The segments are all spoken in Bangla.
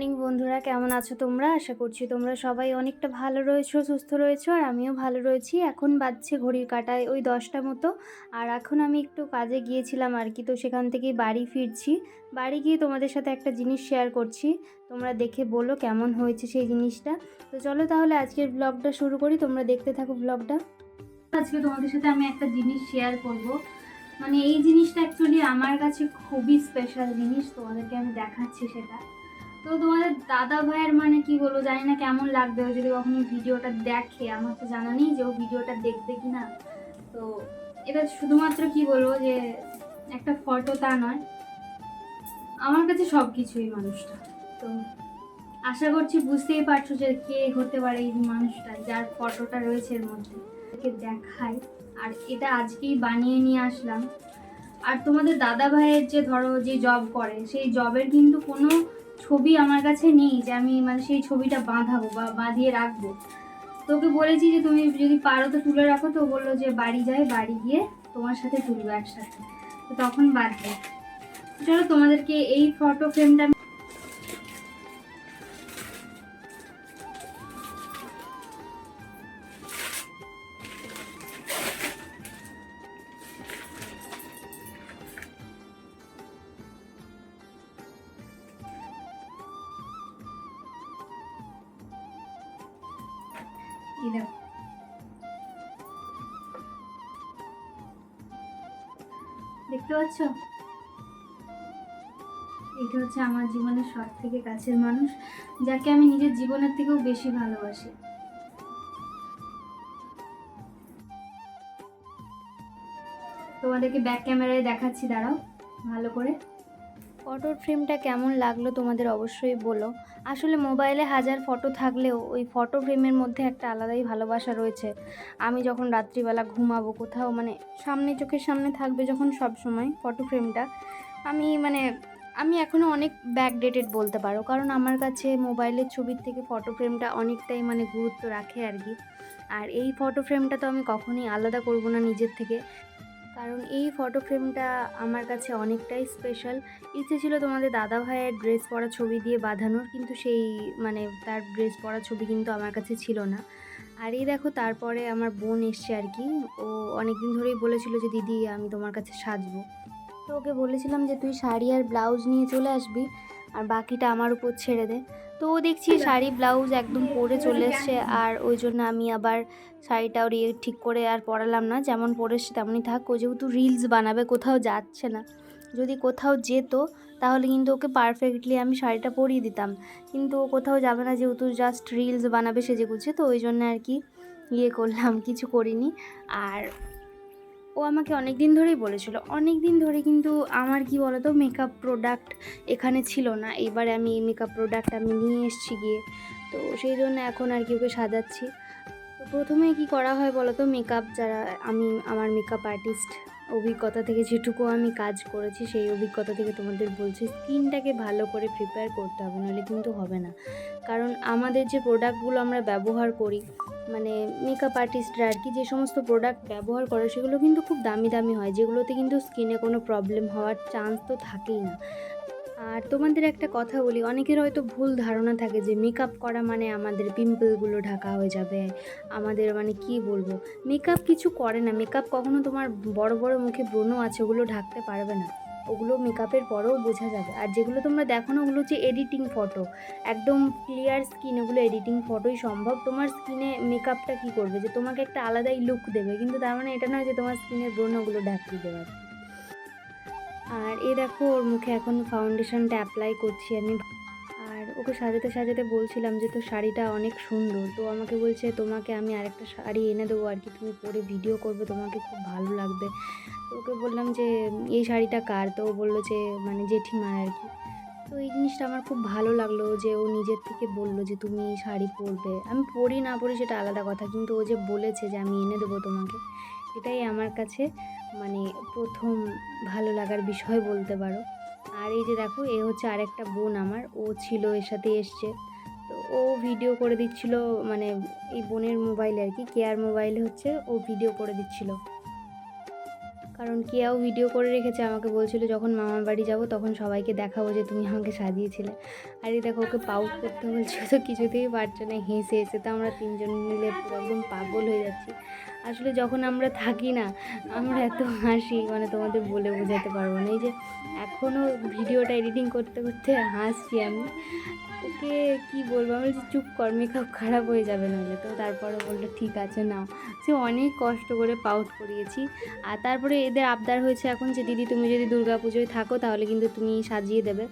মর্নিং বন্ধুরা। কেমন আছো তোমরা? আশা করছি তোমরা সবাই অনেকটা ভালো রয়েছো, সুস্থ রয়েছো, আর আমিও ভালো রয়েছি। এখন বাজছে ঘড়ির কাটায় ওই দশটা মতো, আর এখন আমি একটু কাজে গিয়েছিলাম আর কি, তো সেখান থেকেই বাড়ি ফিরছি। বাড়ি গিয়ে তোমাদের সাথে একটা জিনিস শেয়ার করছি। তোমরা দেখে বলো কেমন হয়েছে সেই জিনিসটা। তো চলো তাহলে আজকের ব্লগটা শুরু করি। তোমরা দেখতে থাকো ব্লগটা আজকে তোমাদের সাথে আমি একটা জিনিস শেয়ার করব। মানে এই জিনিসটা অ্যাকচুয়ালি আমার কাছে খুবই স্পেশাল জিনিস। তোমাদেরকে আমি দেখাচ্ছি সেটা। তো তোমাদের দাদা ভাইয়ের মানে কি বলব জানি না, কেমন লাগবে? যদি কখনো ভিডিওটা দেখে, আমার তো জানা নেই যে ও ভিডিওটা দেখবে কি না। তো এটা শুধুমাত্র কি বলব যে, একটা ফটো তা নয়। আমার কাছে সব কিছুই মানুষটা। তো আশা করছি বুঝতেই পারছ যে কে হতে পারে এই মানুষটা, যার ফটোটা রয়েছে এর মধ্যে। একে দেখাই। আর এটা আজকেই বানিয়ে নিয়ে আসলাম। আর তোমাদের দাদা ভাইয়ের যে ধরো যে জব করে, সেই জবের কিন্তু কোনো ছবি আমার কাছে নেই যে আমি মানে সেই ছবিটা বাঁধাবো বা বাঁধিয়ে রাখব। তোকে বলেছি যে তুমি যদি পারো তো তুলে রাখো, তো বলল যে বাড়ি যায়, বাড়ি গিয়ে তোমার সাথে তুলবো একসাথে। তো তখন বাঁধবে চলো তোমাদেরকে এই ফটো ফ্রেমটা এই দেখতে পাচ্ছ এটা হচ্ছে আমার জীবনের সব থেকে কাছের মানুষ যাকে আমি নিজের জীবনের থেকেও বেশি ভালোবাসি তোমাদেরকে ব্যাক ক্যামেরায় দেখাচ্ছি দাঁড়াও ভালো করে ফটোর ফ্রেমটা কেমন লাগল তোমাদের অবশ্যই বলো। আসলে মোবাইলে হাজার ফটো থাকলেও ওই ফটো ফ্রেমের মধ্যে একটা আলাদাই ভালোবাসা রয়েছে। আমি যখন রাত্রিবেলা ঘুমাবো কোথাও মানে সামনে চোখের সামনে থাকবে যখন সব সময় ফটো ফ্রেমটা আমি মানে আমি এখনও অনেক ব্যাক ডেটেড বলতে পারো। কারণ আমার কাছে মোবাইলের ছবির থেকে ফটো ফ্রেমটা অনেকটাই মানে গুরুত্ব রাখে আর কি। আর এই ফটো ফ্রেমটা তো আমি কখনোই আলাদা করব না নিজের থেকে। কারণ এই ফটো ফ্রেমটা আমার কাছে অনেকটাই স্পেশাল ইচ্ছে ছিল তোমাদের দাদা ভাইয়ের ড্রেস পরা ছবি দিয়ে বাঁধানোর, কিন্তু সেই মানে তার ড্রেস পরা ছবি কিন্তু আমার কাছে ছিল না। আর এই দেখো, তারপরে আমার বোন এসছে আর কি। ও অনেক দিন ধরেই বলেছিল যে, দিদি, আমি তোমার কাছে সাজবো। তো ওকে বলেছিলাম যে, তুই শাড়ি আর ব্লাউজ নিয়ে চলে আসবি, আর বাকিটা আমার উপর ছেড়ে দে। তো দেখছি শাড়ি ব্লাউজ একদম পরে চলে এসছে আর ওই জন্য আমি আবার শাড়িটা ওর ইয়ে ঠিক করে আর পরালাম না। যেমন পরে এসছে তেমনই থাক, ও যেহেতু রিলস বানাবে, কোথাও যাচ্ছে না। যদি কোথাও যেত, তাহলে কিন্তু ওকে পারফেক্টলি আমি শাড়িটা পরিয়ে দিতাম। কিন্তু ও কোথাও যাবে না, যেহেতু জাস্ট রিলস বানাবে সেজে গুছে তো ওই জন্য আর কি ইয়ে করলাম, কিছু করিনি। আর ও আমাকে অনেক দিন ধরেই বলেছিল। অনেক দিন ধরে কিন্তু আমার কি বলতো মেকআপ প্রোডাক্ট এখানে ছিল না। এবারে আমি মেকআপ প্রোডাক্ট আমি নিয়ে এসেছি গিয়ে। তো সেই জন্য এখন আর কি ওকে সাজাচ্ছি। তো প্রথমে কি করা হয় বলো তো মেকআপ যারা, আমি, আমার মেকআপ আর্টিস্ট অভিজ্ঞতা থেকে যেটুকু আমি কাজ করেছি, সেই অভিজ্ঞতা থেকে তোমাদের বলছি, স্কিনটাকে ভালো করে প্রিপেয়ার করতে হবে নাহলে কিন্তু হবে না। কারণ আমাদের যে প্রোডাক্টগুলো আমরা ব্যবহার করি মানে মেকআপ আর্টিস্টরা আর কি যে সমস্ত প্রোডাক্ট ব্যবহার করে সেগুলো কিন্তু খুব দামি দামি হয়, যেগুলোতে কিন্তু স্কিনে কোনো প্রবলেম হওয়ার চান্স তো থাকেই না। আর তোমাদের একটা কথা বলি, অনেকের হয়তো ভুল ধারণা থাকে যে মেকআপ করা মানে আমাদের পিম্পলগুলো ঢাকা হয়ে যাবে, আমাদের মানে কি বলব? মেকআপ কিছু করে না মেকআপ কখনো তোমার বড় বড় মুখে ব্রণ আছে ওগুলো ঢাকতে পারবে না। ওগুলো মেকআপের পরেও বোঝা যাবে। আর যেগুলো তোমরা দেখো না, ওগুলো হচ্ছে এডিটিং ফটো একদম ক্লিয়ার স্কিন ওগুলো এডিটিং ফটোই সম্ভব। তোমার স্কিনে মেকআপটা কী করবে? যে তোমাকে একটা আলাদাই লুক দেবে। কিন্তু তার মানে এটা নয় যে তোমার স্কিনের ব্রণগুলো ঢাকিয়ে দেবে আর এ দেখো, ওর মুখে এখন ফাউন্ডেশনটা অ্যাপ্লাই করছি আমি। ওকে সাজাতে সাজাতে বলছিলাম যে তোর শাড়িটা অনেক সুন্দর। তো আমাকে বলছে, তোমাকে আমি আরেকটা শাড়ি এনে দেবো আর কি। তুমি পরে ভিডিও করবে, তোমাকে খুব ভালো লাগবে। তো ওকে বললাম যে, এই শাড়িটা কার? তো ও বলল যে মানে জেঠিমার আর কি। তো এই জিনিসটা আমার খুব ভালো লাগল যে ও নিজের থেকে বলল যে, তুমি এই শাড়ি পরবে। আমি পরি না পরি সেটা আলাদা কথা, কিন্তু ও যে বলেছে যে, আমি এনে দেবো তোমাকে, এটাই আমার কাছে মানে প্রথম ভালো লাগার বিষয় বলতে পারো। আর এই যে দেখো, এ হচ্ছে আরেকটা বোন আমার, ও ছিল, এর সাথে এসছে। তো ও ভিডিও করে দিচ্ছিল মানে এই বোনের মোবাইলে আর কি কেয়ার মোবাইল হচ্ছে ও ভিডিও করে দিচ্ছিল। কারণ কেয়াও ভিডিও করে রেখেছে, আমাকে বলছিল যখন মামার বাড়ি যাব, তখন সবাইকে দেখাবো যে তুমি আমাকে সাজিয়েছিলে। আর এই দেখো, ওকে পাউট করতে বলছিল, তো কিছুতেই পারছে না, হেসে হেসে। তো আমরা তিনজন মিলে একদম পাগল হয়ে যাচ্ছি। আসলে যখন আমরা থাকি না, আমরা এত হাসি মানে তোমাদের বলে বোঝাতে পারব না। এই যে এখনও ভিডিওটা এডিটিং করতে করতে হাসছি আমি। ওকে কি বলব? আমি বলছি, চুপ কর মেকআপ খারাপ হয়ে যাবে নাহলে। তো তারপরে বলল, ঠিক আছে, নাও। সে অনেক কষ্ট করে পাউট করিয়েছি। আর তারপরে এদের আবদার হয়েছে এখন যে, দিদি, তুমি যদি দুর্গা পুজোয় থাকো, তাহলে কিন্তু তুমি সাজিয়ে দেবে।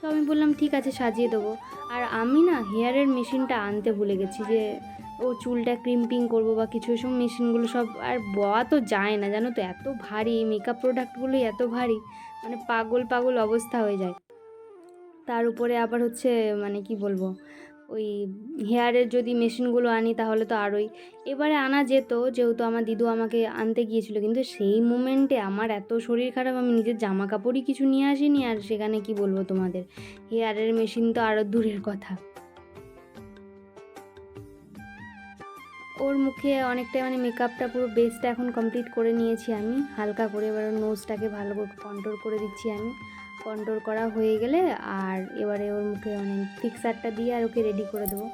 তো আমি বললাম, ঠিক আছে, সাজিয়ে দেবো। আর আমি না হেয়ারের মেশিনটা আনতে ভুলে গেছি যে ও চুলটা ক্রিম্পিং করব বা কিছু এসব মেশিনগুলো সব, আর বয়া তো যায় না, জানো তো? এত ভারী মেকআপ প্রোডাক্টগুলোই এত ভারী মানে পাগল পাগল অবস্থা হয়ে যায়। তার উপরে আবার হচ্ছে মানে কি বলব, ওই হেয়ারের যদি মেশিনগুলো আনি তাহলে তো আরোই। এবারে আনা যেত, যেহেতু আমার দিদু আমাকে আনতে গিয়েছিল, কিন্তু সেই মুমেন্টে আমার এত শরীর খারাপ, আমি নিজের জামা কাপড়ই কিছু নিয়ে আসিনি, আর সেখানে কি বলব তোমাদের? হেয়ারের মেশিন তো আরও দূরের কথা। ওর মুখে অনেকটাই মানে মেকআপটা পুরো বেসটা এখন কমপ্লিট করে নিয়েছি আমি। হালকা করে এবার ওর নোজটাকে ভালো করে কন্ট্রোল করে দিচ্ছি আমি। কন্ট্রোল করা হয়ে গেলে আর এবারে ওর মুখে মানে ফিক্সারটা দিয়ে আর ওকে রেডি করে দেবো।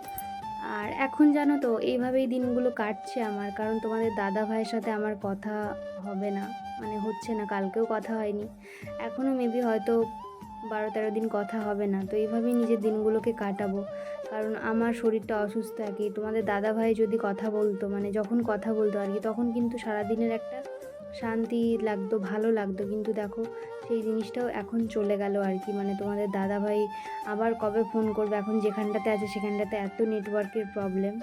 আর এখন জানো তো, এইভাবেই দিনগুলো কাটছে আমার, কারণ তোমাদের দাদা ভাইয়ের সাথে আমার কথা হবে না মানে হচ্ছে না, কালকেও কথা হয়নি। এখনও মেবি হয়তো বারো তেরো দিন কথা হবে না, তো এইভাবেই নিজের দিনগুলোকে কাটাবো। কারণ আমার শরীরটা অসুস্থ আর কি তোমাদের দাদা ভাই যদি কথা বলতো মানে যখন কথা বলতো আর কি, তখন কিন্তু সারাদিনের একটা শান্তি লাগতো, ভালো লাগতো। কিন্তু দেখো, সেই জিনিসটাও এখন চলে গেল আর কি। মানে তোমাদের দাদা ভাই আবার কবে ফোন করবে? এখন যেখানটাতে আছে, সেখানটাতে এত নেটওয়ার্কের প্রবলেম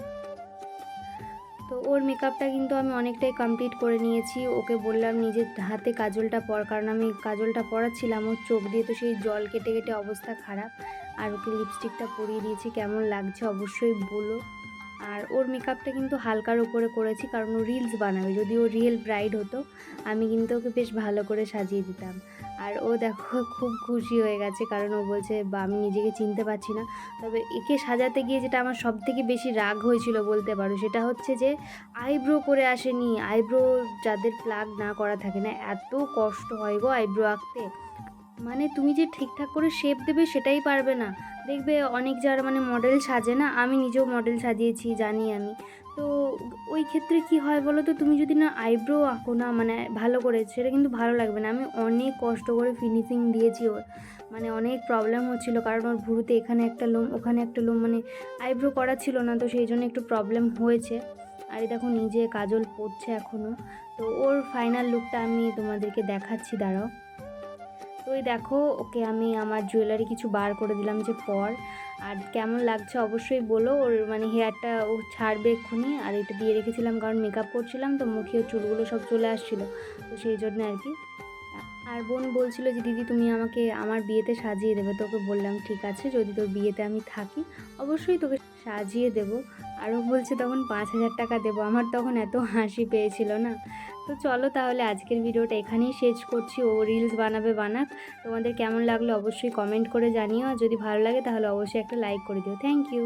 তো ওর মেকআপটা কিন্তু আমি অনেকটাই কমপ্লিট করে নিয়েছি। ওকে বললাম, নিজের হাতে কাজলটা পর। কারণ আমি কাজলটা পরাচ্ছিলাম, ওর চোখ দিয়ে তো সেই জল কেটে কেটে অবস্থা খারাপ। আর ওকে লিপস্টিকটা পরিয়ে দিয়েছি, কেমন লাগছে অবশ্যই বলো। আর ওর মেকআপটা কিন্তু হালকার উপরে করেছি, কারণ ও রিলস বানাবে যদি ও রিয়েল ব্রাইড হতো, আমি কিন্তু ওকে বেশ ভালো করে সাজিয়ে দিতাম। আর ও দেখো, খুব খুশি হয়ে গেছে, কারণ ও বলছে, বা, আমি নিজেকে চিনতে পারছি না। তবে একে সাজাতে গিয়ে যেটা আমার সব থেকে বেশি রাগ হয়েছিল বলতে পারো, সেটা হচ্ছে যে আইব্রো করে আসেনি। আইব্রো যাদের প্লাগ না করা থাকে না, এত কষ্ট হয় গো আইব্রো আঁকতে। মানে তুমি যে ঠিকঠাক করে শেপ দেবে সেটাই পারবে না। দেখবে অনেক যারা মানে মডেল সাজে না, আমি নিজেও মডেল সাজিয়েছি, জানি আমি। তো ওই ক্ষেত্রে কি হয় বলো তো, তুমি যদি না আইব্রো আঁকো না মানে ভালো করে, সেটা কিন্তু ভালো লাগবে না। আমি অনেক কষ্ট করে ফিনিশিং দিয়েছি ওর। মানে অনেক প্রবলেম হচ্ছিল, কারণ ওর ভুরুতে এখানে একটা লোম, ওখানে একটা লোম মানে আইব্রো করা ছিল না, তো সেই জন্য একটু প্রবলেম হয়েছে। আর দেখো নিজে কাজল পড়ছে এখনও তো ওর ফাইনাল লুকটা আমি তোমাদেরকে দেখাচ্ছি, দাঁড়াও। ওই দেখো, ওকে আমি আমার জুয়েলারি কিছু বার করে দিলাম যে পর। আর কেমন লাগছে অবশ্যই বলো, ওর মানে হেয়ারটা ও ছাড়বে এক্ষুনি। আর এটা দিয়ে রেখেছিলাম কারণ মেকআপ করছিলাম, তো মুখে চুলগুলো সব চলে আসছিল। তো সেই জন্য আর কি। আর বোন বলছিল যে, দিদি, তুমি আমাকে আমার বিয়েতে সাজিয়ে দেবে। তোকে বললাম, ঠিক আছে, যদি তোর বিয়েতে আমি থাকি, অবশ্যই তোকে সাজিয়ে দেবো। আরও বলছে তখন পাঁচ হাজার টাকা দেবো। আমার তখন এত হাসি পেয়েছিল না। তো চলো তাহলে আজকের ভিডিওটা এখানেই শেষ করছি। ও রিলস বানাবে, বানাক। তোমাদের কেমন লাগল অবশ্যই কমেন্ট করে জানিও। আর যদি ভালো লাগে তাহলে অবশ্যই একটা লাইক করে দিও। Thank you